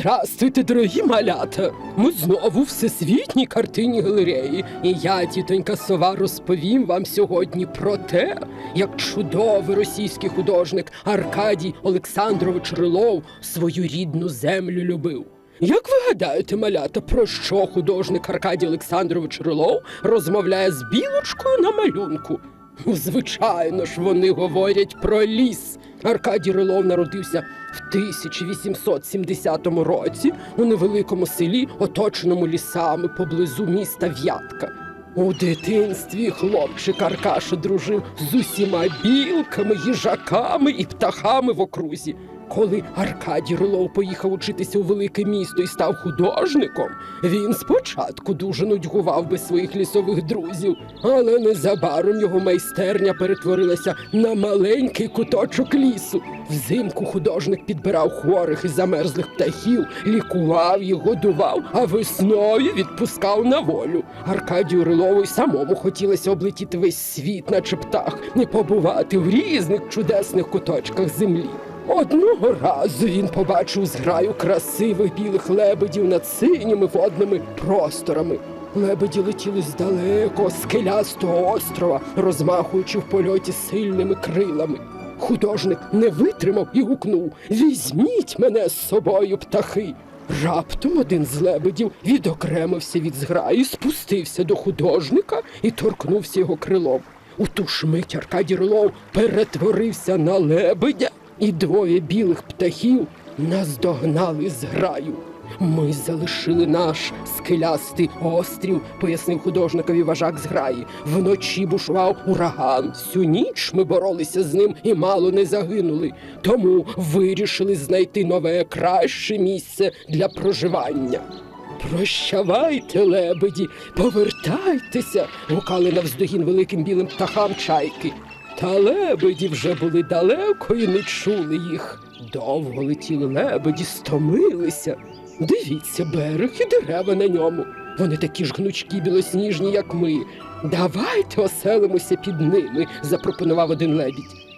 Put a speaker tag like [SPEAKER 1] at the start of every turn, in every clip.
[SPEAKER 1] Здрастуйте, дорогі малята! Ми знову в всесвітній картині галереї. І я, тітонька сова, розповім вам сьогодні про те, як чудовий російський художник Аркадій Олександрович Рилов свою рідну землю любив. Як ви гадаєте, малята, про що художник Аркадій Олександрович Рилов розмовляє з білочкою на малюнку? Ну, Звичайно ж, вони говорять про ліс. Аркадій Рилов народився в 1870 році у невеликому селі, оточеному лісами поблизу міста В'ятка. У дитинстві хлопчик Аркаша дружив з усіма білками, їжаками і птахами в окрузі. Коли Аркадій Рилов поїхав учитися у велике місто і став художником, він спочатку дуже нудьгував без своїх лісових друзів, але незабаром його майстерня перетворилася на маленький куточок лісу. Взимку художник підбирав хворих і замерзлих птахів, лікував їх, годував, а весною відпускав на волю. Аркадію Рилову й самому хотілося облетіти весь світ, наче птах, і побувати в різних чудесних куточках землі. Одного разу він побачив зграю красивих білих лебедів над синіми водними просторами. Лебеді летіли з далекого скелястого острова, розмахуючи в польоті сильними крилами. Художник не витримав і гукнув Візьміть мене з собою, птахи. Раптом один з лебедів відокремився від зграї, спустився до художника і торкнувся його крилом. У ту ж мить Аркадій Рилов перетворився на лебедя, і двоє білих птахів наздогнали зграю. Ми залишили наш скелястий острів, пояснив художникові важак зграї. Вночі бушував ураган. Всю ніч ми боролися з ним і мало не загинули. Тому вирішили знайти нове краще місце для проживання. Прощавайте, лебеді, повертайтеся, гукали навздогін великим білим птахам чайки. Та лебеді вже були далеко і не чули їх. Довго летіли лебеді, стомилися. Дивіться, берег і дерева на ньому. Вони такі ж гнучкі білосніжні, як ми. Давайте оселимося під ними, запропонував один лебідь.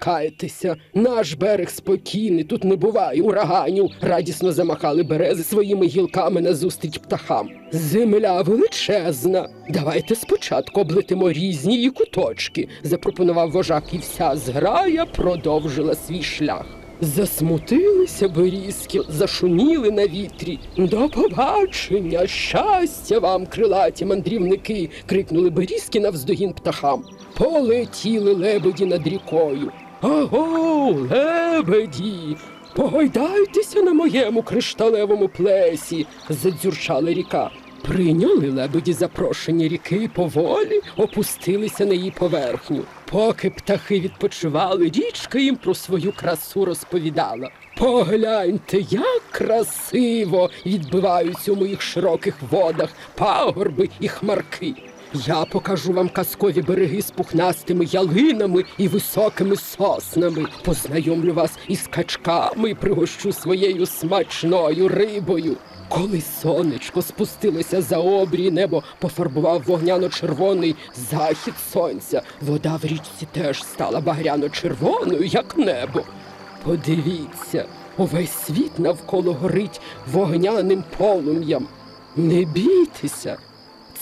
[SPEAKER 1] Спускайтеся, наш берег спокійний, тут не буває ураганів. Радісно замахали берези своїми гілками назустріч птахам. Земля величезна. Давайте спочатку облетимо різні її куточки, запропонував вожак, і вся зграя продовжила свій шлях. Засмутилися берізки, зашуміли на вітрі. До побачення, щастя вам, крилаті мандрівники, крикнули берізки навздогін птахам. Полетіли лебеді над рікою. Аго, лебеді! Погойдайтеся на моєму кришталевому плесі, задзюрчала ріка. Прийняли лебеді запрошення ріки і поволі опустилися на її поверхню. Поки птахи відпочивали, річка їм про свою красу розповідала. Погляньте, як красиво відбиваються у моїх широких водах пагорби і хмарки. Я покажу вам казкові береги з пухнастими ялинами і високими соснами. Познайомлю вас із качками і пригощу своєю смачною рибою. Коли сонечко спустилося за обрій, небо пофарбував вогняно-червоний захід сонця. Вода в річці теж стала багряно-червоною, як небо. Подивіться, увесь світ навколо горить вогняним полум'ям. Не бійтеся,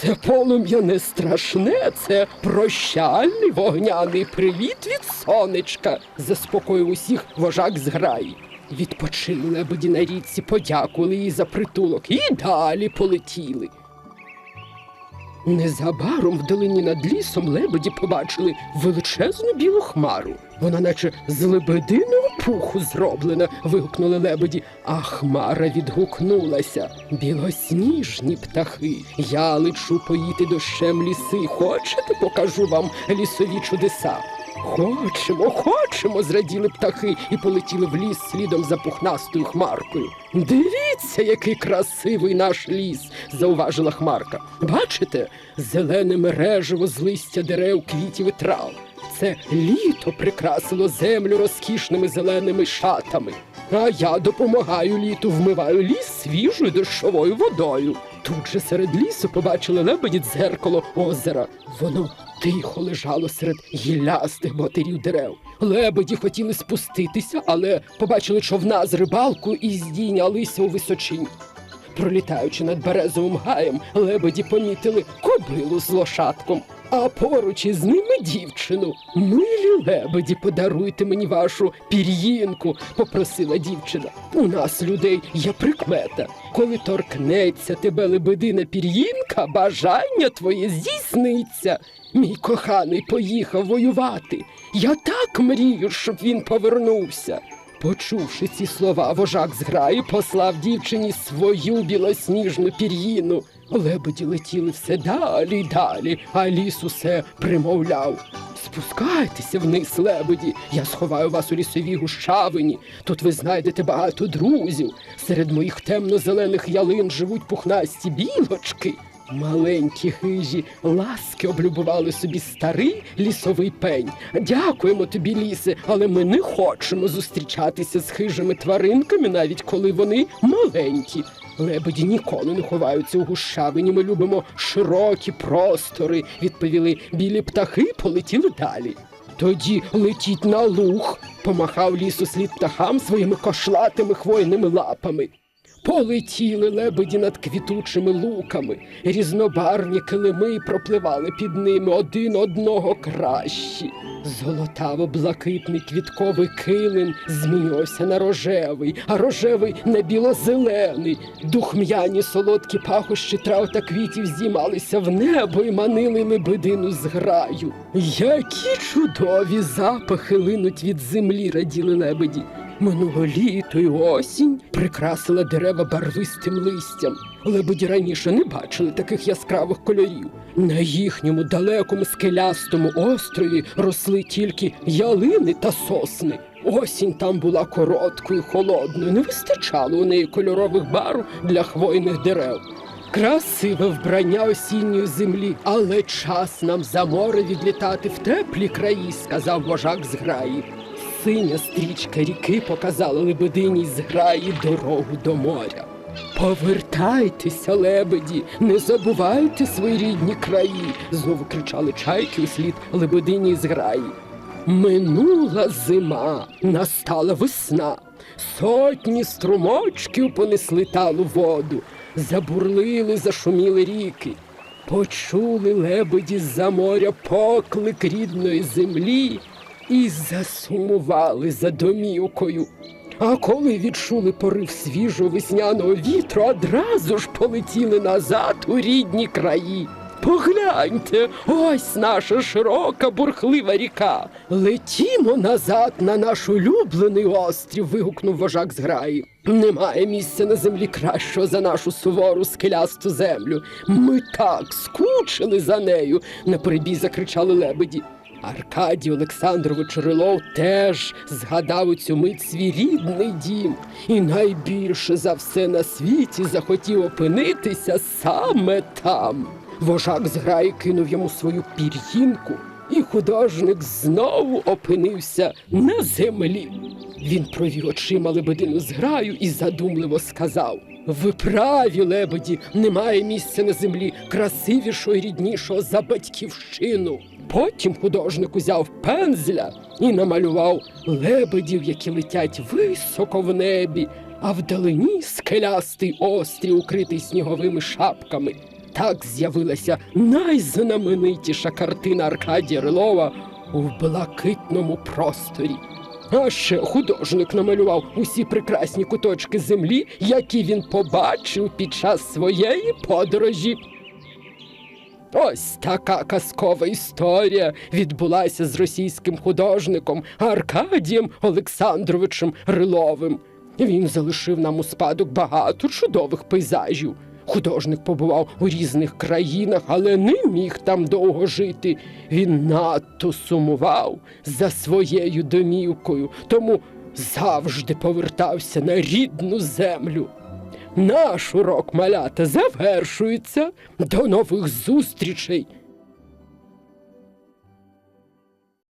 [SPEAKER 1] це полум'я не страшне, це прощальний вогняний привіт від сонечка, заспокоїв усіх вожак з граї. Відпочили лебеді на річці, подякували їй за притулок і далі полетіли. Незабаром в долині над лісом лебеді побачили величезну білу хмару. Вона наче з лебединого пуху зроблена, вигукнули лебеді, а хмара відгукнулася. Білосніжні птахи. Я лечу поїти дощем ліси. Хочете, покажу вам лісові чудеса. Хочемо, хочемо, зраділи птахи і полетіли в ліс слідом за пухнастою хмаркою. Дивіться, який красивий наш ліс, зауважила хмарка. Бачите, зелене мережево з листя дерев, квітів і трав. Це літо прикрасило землю розкішними зеленими шатами. А я допомагаю літу, вмиваю ліс свіжою дощовою водою. Тут же серед лісу побачили лебеді дзеркало озера. Воно тихо лежало серед гіллястих ботирів дерев. Лебеді хотіли спуститися, але побачили човна з рибалку і здійнялися у височині. Пролітаючи над березовим гаєм, лебеді помітили кобилу з лошадком, а поруч із ними дівчину. Милі лебеді, подаруйте мені вашу пір'їнку, попросила дівчина. У нас, людей, є прикмета. Коли торкнеться тебе лебедина пір'їнка, бажання твоє здійсниться. Мій коханий поїхав воювати. Я так мрію, щоб він повернувся. Почувши ці слова, вожак зграї послав дівчині свою білосніжну пір'їну. Лебеді летіли все далі й далі, а ліс усе примовляв. Спускайтеся вниз, лебеді. Я сховаю вас у лісовій гущавині. Тут ви знайдете багато друзів. Серед моїх темно-зелених ялин живуть пухнасті білочки. Маленькі хижі ласки облюбували собі старий лісовий пень. Дякуємо тобі, лісе, але ми не хочемо зустрічатися з хижими тваринками, навіть коли вони маленькі. Лебеді ніколи не ховаються у гущавині. Ми любимо широкі простори, відповіли білі птахи, полетіли далі. Тоді летіть на луг, помахав лісу слід птахам своїми кошлатими хвойними лапами. Полетіли лебеді над квітучими луками, різнобарвні килими пропливали під ними один одного кращі. Золотаво-блакитний квітковий килим змінювався на рожевий, а рожевий на білозелений. Духм'яні солодкі пахощі трав та квітів здіймалися в небо і манили лебедину з граю. Які чудові запахи линуть від землі, раділи лебеді. Минуло літо й осінь прикрасила дерева барвистим листям. Лебеді раніше не бачили таких яскравих кольорів. На їхньому далекому скелястому острові росли тільки ялини та сосни. Осінь там була короткою, холодною, не вистачало у неї кольорових барв для хвойних дерев. Красиве вбрання осінньої землі, але час нам за море відлітати в теплі краї, сказав вожак з граї. Синя стрічка ріки показала лебедині з граї дорогу до моря. Повертайтеся, лебеді, не забувайте свої рідні краї, знову кричали чайки у слід лебедині з граї. Минула зима, настала весна. Сотні струмочків понесли талу воду, забурлили, зашуміли ріки. Почули лебеді з-за моря поклик рідної землі і засумували за домівкою. А коли відчули порив свіжого весняного вітру, одразу ж полетіли назад у рідні краї. Погляньте, ось наша широка бурхлива ріка. Летімо назад на наш улюблений острів. вигукнув вожак з граї. Немає місця на землі кращого за нашу сувору скелясту землю. Ми так скучили за нею, на перебій закричали лебеді. Аркадій Олександрович Рилов теж згадав у цю мить свій рідний дім і найбільше за все на світі захотів опинитися саме там. Вожак з граї кинув йому свою пір'їнку, і художник знову опинився на землі. Він провів очима лебедину з граю і задумливо сказав: Ви праві, лебеді, немає місця на землі красивішого і ріднішого за батьківщину. Потім художник узяв пензля і намалював лебедів, які летять високо в небі, а вдалині скелястий острів, укритий сніговими шапками. Так з'явилася найзнаменитіша картина Аркадія Рилова у блакитному просторі. А ще художник намалював усі прекрасні куточки землі, які він побачив під час своєї подорожі. Ось така казкова історія відбулася з російським художником Аркадієм Олександровичем Риловим. Він залишив нам у спадок багато чудових пейзажів. Художник побував у різних країнах, але не міг там довго жити. Він надто сумував за своєю домівкою, тому завжди повертався на рідну землю. Наш урок малята завершується. До нових зустрічей!